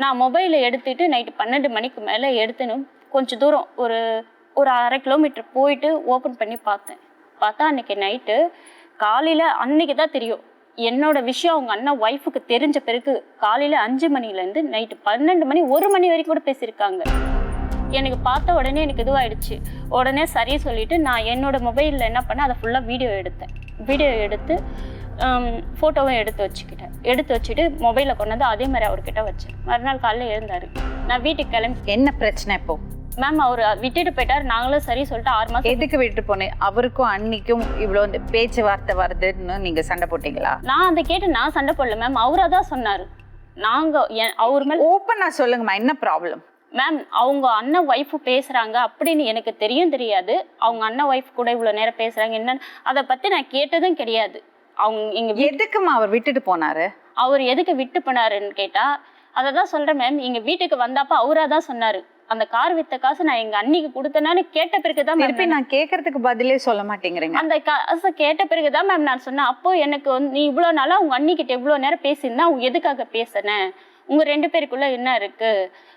நான் மொபைலை எடுத்துட்டு நைட்டு பன்னெண்டு மணிக்கு மேலே எடுத்துன்னு கொஞ்சம் தூரம் ஒரு ஒரு அரை கிலோமீட்டர் போயிட்டு ஓப்பன் பண்ணி பார்த்தேன். பார்த்தா அன்னைக்கு நைட்டு காலையில் அன்னைக்கு தான் தெரியும். என்னோட விஷயம் அவங்க அண்ணன் ஒய்ஃபுக்கு தெரிஞ்ச பிறகு காலையில் அஞ்சு மணிலேருந்து நைட்டு பன்னெண்டு மணி ஒரு மணி வரைக்கும் கூட பேசியிருக்காங்க. எனக்கு பார்த்த உடனே எனக்கு இதுவாயிடுச்சு. உடனே சரி சொல்லிவிட்டு நான் என்னோட மொபைலில் என்ன பண்ணேன் அதை ஃபுல்லாக வீடியோ எடுத்தேன். வீடியோ எடுத்து ஃபோட்டோவும் எடுத்து வச்சுக்கிட்டேன். எடுத்து வச்சுட்டு மொபைலில் கொண்டு வந்து அதே மாதிரி அவர்கிட்ட வச்சேன். மறுநாள் காலையில் எழுந்தார். நான் வீட்டுக்கு கிளம்பி என்ன பிரச்சனை இப்போ? மேம் அவர் விட்டுட்டு போயிட்டார். நாங்களும் சரி சொல்லிட்டு ஆறு மாதம் எதுக்கு விட்டு போனேன் அவருக்கும் அன்னிக்கும் இவ்வளோ இந்த பேச்சுவார்த்தை வருதுன்னு நீங்க சண்டை போட்டீங்களா? நான் அதை கேட்டு நான் சண்டை போடல மேம் அவராக தான் சொன்னார். நாங்கள் அவர் மேலே ஓப்பனா சொல்லுங்கம்மா என்ன ப்ராப்ளம் மேம் அவங்க அண்ணன் ஒய்ஃபு பேசுகிறாங்க அப்படின்னு எனக்கு தெரியும் தெரியாது. அவங்க அண்ணன் ஒய்ஃப் கூட இவ்வளோ நேரம் பேசுகிறாங்க என்னன்னு அதை பற்றி நான் கேட்டதும் கிடையாது. அவங்க வீ எதுக்குமா அவர் விட்டுட்டு போனாரு? அவர் எதுக்கு விட்டு போனாருன்னு கேட்டால் அதை தான் சொல்கிறேன் மேம் எங்கள் வீட்டுக்கு வந்தப்போ அவராக தான் சொன்னார். அந்த கார் வித்த காசு நான் எங்கள் அண்ணிக்கு கொடுத்தேனான்னு கேட்ட பிறகு தான் திருப்பி நான் கேட்கறதுக்கு பதிலே சொல்ல மாட்டேங்கிறீங்க. அந்த காசை கேட்ட பிறகு தான் மேம் நான் சொன்னேன் அப்போ எனக்கு வந்து நீ இவ்வளோ நாளாக உங்கள் அண்ணிக்கிட்ட இவ்வளோ நேரம் பேசியிருந்தா அவங்க எதுக்காக பேசினேன் உங்கள் ரெண்டு பேருக்குள்ள என்ன இருக்கு?